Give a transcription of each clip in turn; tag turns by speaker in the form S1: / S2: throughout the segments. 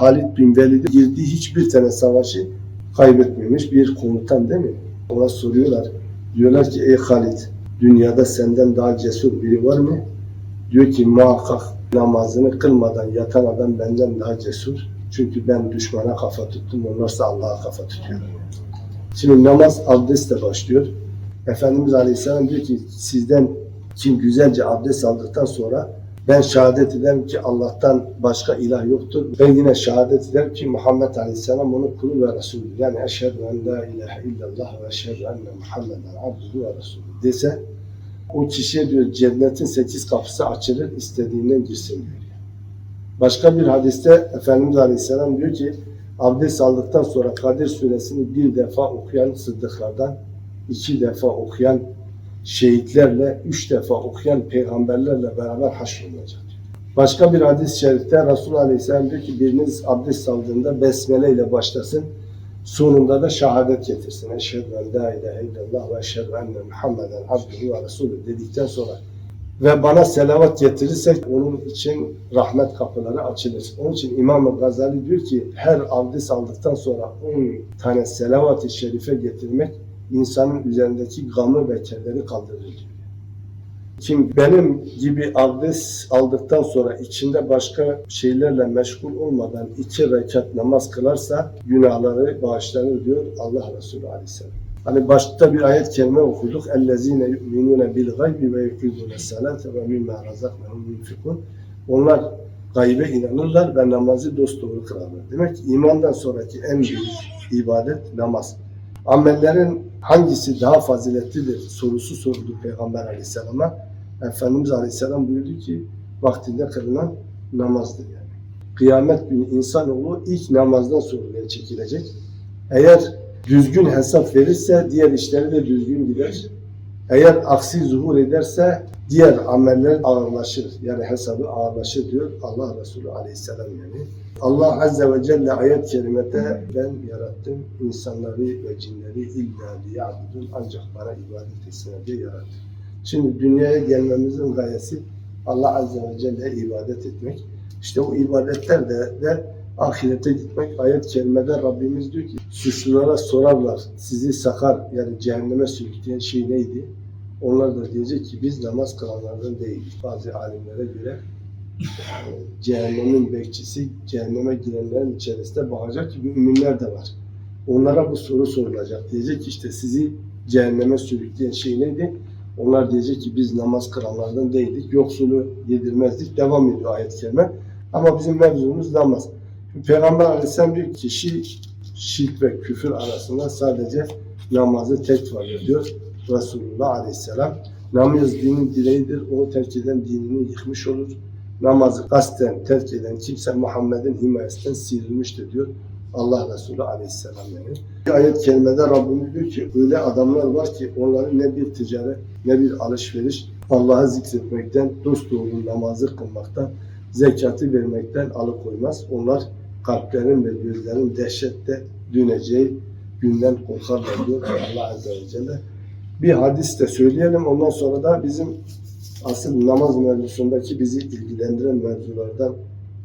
S1: Halid bin Velid'in girdiği hiçbir tane savaşı kaybetmemiş bir komutan değil mi? Ona soruyorlar. Diyorlar ki ey Halid dünyada senden daha cesur biri var mı? Diyor ki muhakkak namazını kılmadan yatan adam benden daha cesur. Çünkü ben düşmana kafa tuttum, onlarsa Allah'a kafa tutuyor. Şimdi namaz abdestle başlıyor. Efendimiz Aleyhisselam diyor ki sizden kim güzelce abdest aldıktan sonra ben şehadet ederim ki Allah'tan başka ilah yoktur. Ben yine şehadet ederim ki Muhammed Aleyhisselam onun kulu ve Resulü. Yani eşhedü en la ilahe illallah ve eşhedü enne Muhammeden abduhu ve Resulü dese o kişiye diyor cennetin sekiz kapısı açılır istediğinden girsin diyor. Başka bir hadiste Efendimiz Aleyhisselam diyor ki abdest aldıktan sonra Kadir suresini bir defa okuyan sıddıklardan, iki defa okuyan şehitlerle, üç defa okuyan peygamberlerle beraber haşrolunacak. Başka bir hadis-i şerifte Resulullah Aleyhisselam diyor ki biriniz abdest aldığında besmele ile başlasın. Sonunda da şehadet getirsin. Eşhedü en la ilahe illallah ve eşhedü enne Muhammeden abduhu ve resulü dedikten sonra ve bana selavat getirirsek onun için rahmet kapıları açılır. Onun için İmam Gazali diyor ki her abdest aldıktan sonra 10 tane selavat-ı şerife getirmek insanın üzerindeki gamı ve kederi kaldırır. Kim benim gibi abdest aldıktan sonra içinde başka şeylerle meşgul olmadan iki rekat namaz kılarsa günahları bağışlanır diyor Allah Resulü Aleyhisselam. Hani başta bir ayet kelime okuduk. اَلَّذ۪ينَ يُؤْمِنُونَ بِالْغَيْبِ وَيُقِيمُونَ السَّلَاةَ وَمِمَّا رَزَقْنَهُمْ يُنْفِقُونَ Onlar gaybe inanırlar ve namazı dosdoğru kılarlar. Demek ki imandan sonraki en büyük ibadet namaz. Amellerin hangisi daha faziletlidir sorusu soruldu Peygamber Aleyhisselam'a. Efendimiz Aleyhisselam buyurdu ki vaktinde kılınan namazdır yani. Kıyamet günü insanoğlu ilk namazdan sorguya çekilecek. Eğer düzgün hesap verirse diğer işleri de düzgün gider. Eğer aksi zuhur ederse diğer ameller ağırlaşır. Yani hesabı ağırlaşır diyor Allah Resulü Aleyhisselam yani. Allah Azze ve Celle ayet kerimede ben yarattım insanları ve cinleri illa liyabudun ancak bana ibadet etsinler diye yarattım. Şimdi dünyaya gelmemizin gayesi Allah Azze ve Celle'ye ibadet etmek. İşte o ibadetler de, de ahirete gitmek. Ayet kerimede Rabbimiz diyor ki suçlulara sorarlar sizi sakar yani cehenneme sürükleyen şey neydi? Onlar da diyecek ki biz namaz kılanlardan değiliz. Bazı alimlere göre cehennemin bekçisi cehenneme girenlerin içerisinde bakacak ki müminler de var. Onlara bu soru sorulacak. Diyecek ki işte sizi cehenneme sürükleyen şey neydi? Onlar diyecek ki biz namaz kılanlardan değildik. Yoksulu yedirmezdik. Devam ediyor ayet-i kerime. Ama bizim mevzumuz namaz. Şimdi Peygamber Aleyhisselam diyor ki kişi şirk ve küfür arasında sadece namazı tek var diyor Resulullah Aleyhisselam. Namaz dinin direğidir. Onu terk eden dinini yıkmış olur. Namazı kasten terk eden kimse Muhammed'in himayesinden sıyrılmıştır diyor Allah Resulü Aleyhisselam yani. Bir ayet kerimede Rabbimiz diyor ki öyle adamlar var ki onların ne bir ticaret ne bir alışveriş Allah'ı zikretmekten, dost doğru namazı kılmaktan, zekatı vermekten alıkoymaz. Onlar kalplerin ve gözlerin dehşette döneceği günden korkarlar diyor Allah Azze ve Celle. Bir hadis de söyleyelim ondan sonra da bizim asıl namaz mevzusundaki bizi ilgilendiren mevzulardan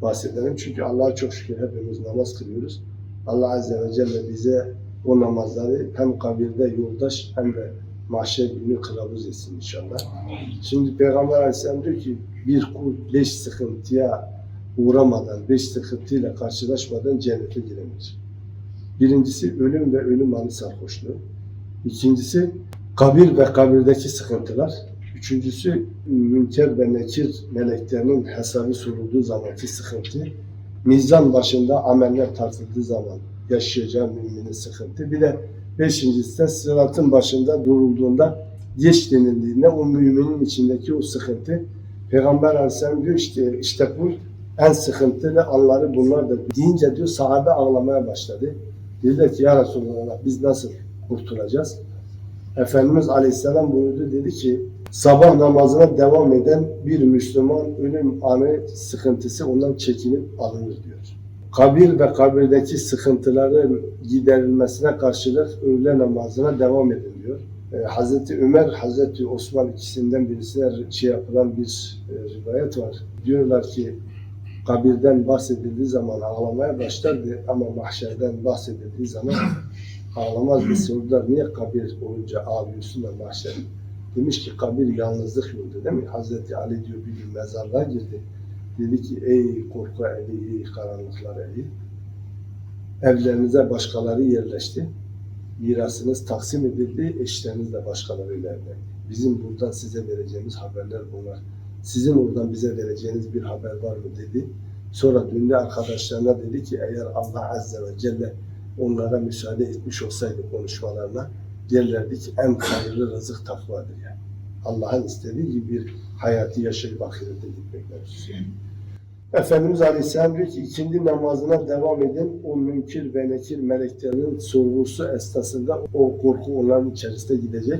S1: bahsedelim. Çünkü Allah'a çok şükür hepimiz namaz kılıyoruz. Allah Azze ve Celle bize o namazları hem kabirde yoldaş hem de mahşer günü kılavuz etsin inşallah. Şimdi Peygamber Aleyhisselam diyor ki bir kul beş sıkıntıya uğramadan, beş sıkıntıyla karşılaşmadan cennete giremez. Birincisi ölüm ve ölüm anı sarhoşluğu. İkincisi kabir ve kabirdeki sıkıntılar. Üçüncüsü münker ve nekir meleklerinin hesabı sorulduğu zamanki sıkıntı. Mizan başında ameller tartıldığı zaman yaşayacağı müminin sıkıntı. Bir de beşincisi de sıratın başında durulduğunda geç denildiğinde o müminin içindeki o sıkıntı. Peygamber Aleyhisselam diyor işte, işte bu en sıkıntılı anları bunlar da deyince diyor sahabe ağlamaya başladı. Dediler ki ya Resulallah biz nasıl kurtulacağız? Efendimiz Aleyhisselam buyurdu dedi ki sabah namazına devam eden bir Müslüman ölüm anı sıkıntısı ondan çekinip alınır diyor. Kabir ve kabirdeki sıkıntıların giderilmesine karşılık öğle namazına devam edin diyor. Ee, Hazreti Ömer, Hazreti Osman ikisinden birisine şey yapılan bir e, rivayet var. Diyorlar ki kabirden bahsedildiği zaman ağlamaya başlardı ama mahşerden bahsedildiği zaman ağlamazdı. Sordular niye kabir olunca ağlıyorsun da mahşer? Demiş ki kabir yalnızlık yurdu değil mi? Hazreti Ali diyor bir gün mezarlığa girdi. Dedi ki ey korku evi, ey karanlıklar evi. Evlerinize başkaları yerleşti. Mirasınız taksim edildi, eşleriniz de başkalarıyla evlendi. Bizim buradan size vereceğimiz haberler bunlar. Sizin oradan bize vereceğiniz bir haber var mı dedi. Sonra döndü arkadaşlarına dedi ki eğer Allah Azze ve Celle onlara müsaade etmiş olsaydı konuşmalarına derlerdi ki en hayırlı rızık takvadır yani. Allah'ın istediği gibi bir hayatı yaşayıp ahirete istiyor. Efendimiz Aleyhisselam diyor ki ikindi namazına devam edin. O münkir ve nekir meleklerinin sorgusu esnasında o korku onların içerisinde gidecek.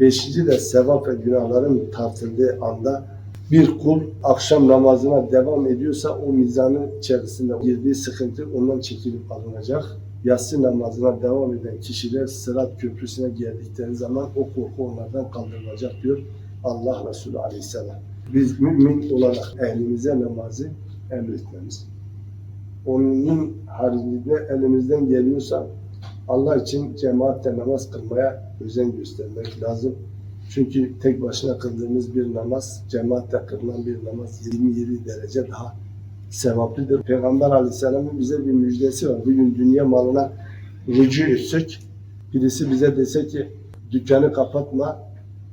S1: Beşinci de sevap ve günahların tartıldığı anda bir kul akşam namazına devam ediyorsa o mizanın içerisinde girdiği sıkıntı ondan çekilip alınacak. Yatsı namazına devam eden kişiler sırat köprüsüne geldikleri zaman o korku onlardan kaldırılacak diyor Allah Resulü Aleyhisselam. Biz mümin olarak ehlimize namazı emretmemiz. Onun haricinde elimizden geliyorsa Allah için cemaatle namaz kılmaya özen göstermek lazım. Çünkü tek başına kıldığımız bir namaz, cemaatle kılınan bir namaz 27 derece daha sevaplıdır. Peygamber Aleyhisselam'ın bize bir müjdesi var. Bugün dünya malına rücu etsek, birisi bize dese ki dükkanı kapatma,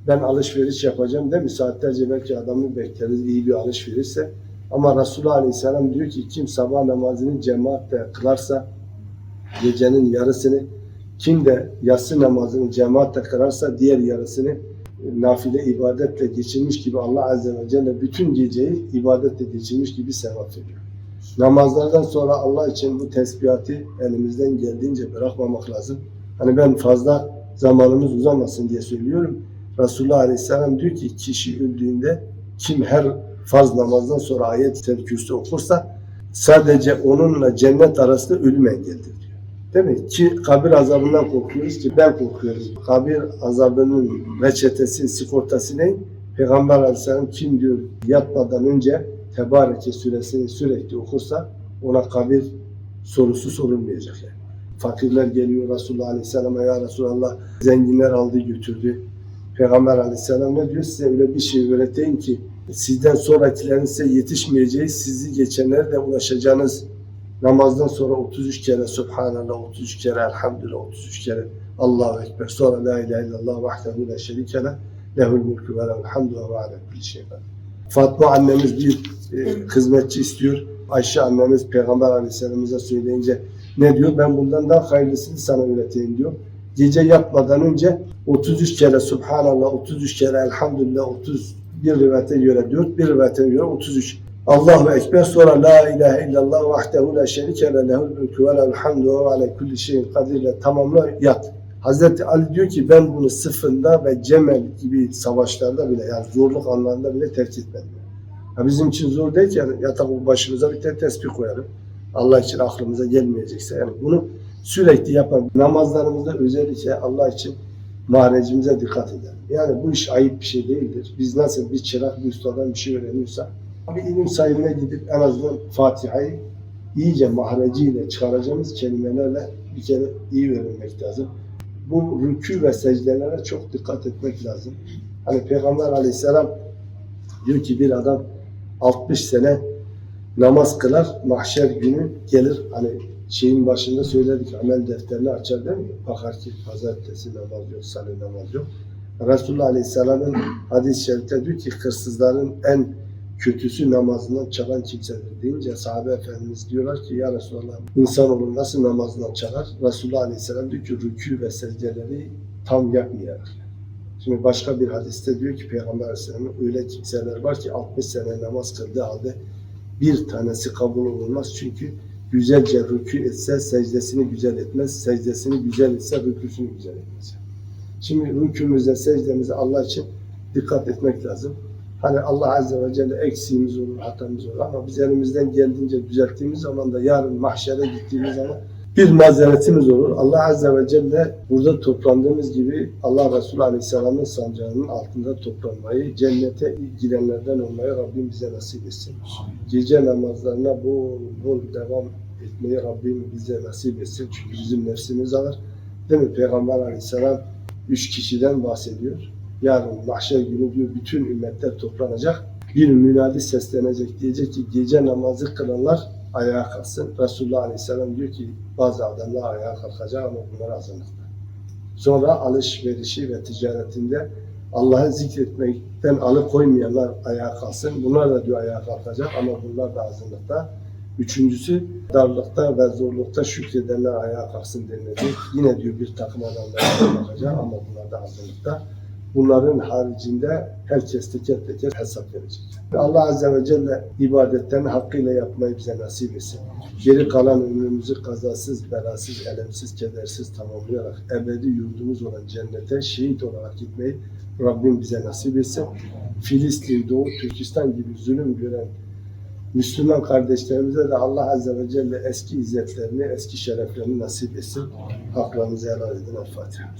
S1: ben alışveriş yapacağım değil mi? Saatlerce belki adamı bekleriz iyi bir alışverişse. Ama Resulullah Aleyhisselam diyor ki kim sabah namazını cemaatle kılarsa gecenin yarısını kim de yatsı namazını cemaatle kılarsa diğer yarısını nafile ibadetle geçirmiş gibi Allah Azze ve Celle bütün geceyi ibadetle geçirmiş gibi sevap veriyor. Namazlardan sonra Allah için bu tesbihatı elimizden geldiğince bırakmamak lazım. Hani ben fazla zamanımız uzamasın diye söylüyorum. Resulullah Aleyhisselam diyor ki kişi öldüğünde kim her farz namazdan sonra ayet-i kürsü okursa sadece onunla cennet arasında ölüm engeldir. Değil mi? Ki kabir azabından korkuyoruz ki ben korkuyorum. Kabir azabının reçetesi, sigortası ne? Peygamber Aleyhisselam kim diyor yatmadan önce Tebareke suresini sürekli okursa ona kabir sorusu sorulmayacak yani. Fakirler geliyor Resulullah Aleyhisselam'a ya Resulallah zenginler aldı götürdü. Peygamber Aleyhisselam ne diyor? Size öyle bir şey öğreteyim ki sizden sonrakilerin size yetişmeyeceği, sizi geçenlere de ulaşacağınız namazdan sonra 33 kere Subhanallah, 33 kere Elhamdülillah, 33 kere Allahu Ekber. Sonra La ilahe illallah vahdehu la şerike leh, lehul mulku ve lehul ve ala kulli kadir. Fatma annemiz bir e, hizmetçi istiyor. Ayşe annemiz Peygamber Aleyhisselam'ıza söyleyince ne diyor? Ben bundan daha hayırlısını sana öğreteyim diyor. Gece yatmadan önce 33 kere Subhanallah, 33 kere Elhamdülillah, 30 bir rivayete göre 4, bir rivayete göre 33. Allahu Ekber sonra La ilahe illallah vahdehu la şerike ve lehul mülkü ve lehul hamdu ve ala kulli şeyin kadirle tamamla yat. Hazreti Ali diyor ki ben bunu sıfında ve Cemel gibi savaşlarda bile yani zorluk anlarında bile terk etmedim. Ha bizim için zor değil ki yani yatak başımıza bir tane tesbih koyalım. Allah için aklımıza gelmeyecekse yani bunu sürekli yapan namazlarımızda özellikle Allah için maharecimize dikkat edelim. Yani bu iş ayıp bir şey değildir. Biz nasıl bir çırak bir ustadan bir şey öğreniyorsa bir ilim sahibine gidip en azından Fatiha'yı iyice mahreciyle çıkaracağımız kelimelerle bir kere iyi öğrenmek lazım. Bu rükû ve secdelere çok dikkat etmek lazım. Hani Peygamber aleyhisselam diyor ki bir adam 60 sene namaz kılar, mahşer günü gelir hani şeyin başında söyledik amel defterini açar değil mi? Bakar ki pazartesi namaz yok, salı namaz yok. Resulullah Aleyhisselam'ın hadis-i şerifte diyor ki hırsızların en kötüsü namazından çalan kimsedir deyince sahabe efendimiz diyorlar ki ya Resulallah insanoğlu nasıl namazından çalar? Resulullah Aleyhisselam diyor ki rükû ve secdeleri tam yapmayarak. Şimdi başka bir hadiste diyor ki Peygamber Aleyhisselam'ın öyle kimseler var ki 60 sene namaz kıldığı halde bir tanesi kabul olmaz çünkü güzelce rükû etse secdesini güzel etmez, secdesini güzel etse rükûsünü güzel etmez. Şimdi rükûmüze, secdemize Allah için dikkat etmek lazım. Hani Allah Azze ve Celle eksiğimiz olur, hatamız olur ama biz elimizden geldiğince düzelttiğimiz zaman da yarın mahşere gittiğimiz zaman bir mazeretimiz olur. Allah Azze ve Celle burada toplandığımız gibi Allah Resulü Aleyhisselam'ın sancağının altında toplanmayı, cennete girenlerden olmayı Rabbim bize nasip etsin. Gece namazlarına bol bol devam etmeyi Rabbim bize nasip etsin. Çünkü bizim nefsimiz ağır. Değil mi? Peygamber Aleyhisselam üç kişiden bahsediyor. Yarın mahşer günü diyor bütün ümmetler toplanacak. Bir münadi seslenecek diyecek ki gece namazı kılanlar ayağa kalksın. Resulullah Aleyhisselam diyor ki bazı adamlar ayağa kalkacak ama bunlar azınlıkta. Sonra alışverişi ve ticaretinde Allah'ı zikretmekten alıkoymayanlar ayağa kalksın. Bunlar da diyor ayağa kalkacak ama bunlar da azınlıkta. Üçüncüsü darlıkta ve zorlukta şükredenler ayağa kalksın denilecek. Yine diyor bir takım adamlar ayağa kalkacak ama bunlar da azınlıkta. Bunların haricinde herkes teker teker hesap verecek. Allah Azze ve Celle ibadetlerini hakkıyla yapmayı bize nasip etsin. Geri kalan ömrümüzü kazasız, belasız, elemsiz, kedersiz tamamlayarak ebedi yurdumuz olan cennete şehit olarak gitmeyi Rabbim bize nasip etsin. Filistin, Doğu Türkistan gibi zulüm gören Müslüman kardeşlerimize de Allah Azze ve Celle eski izzetlerini, eski şereflerini nasip etsin. Haklarınızı helal edin. El Fatiha.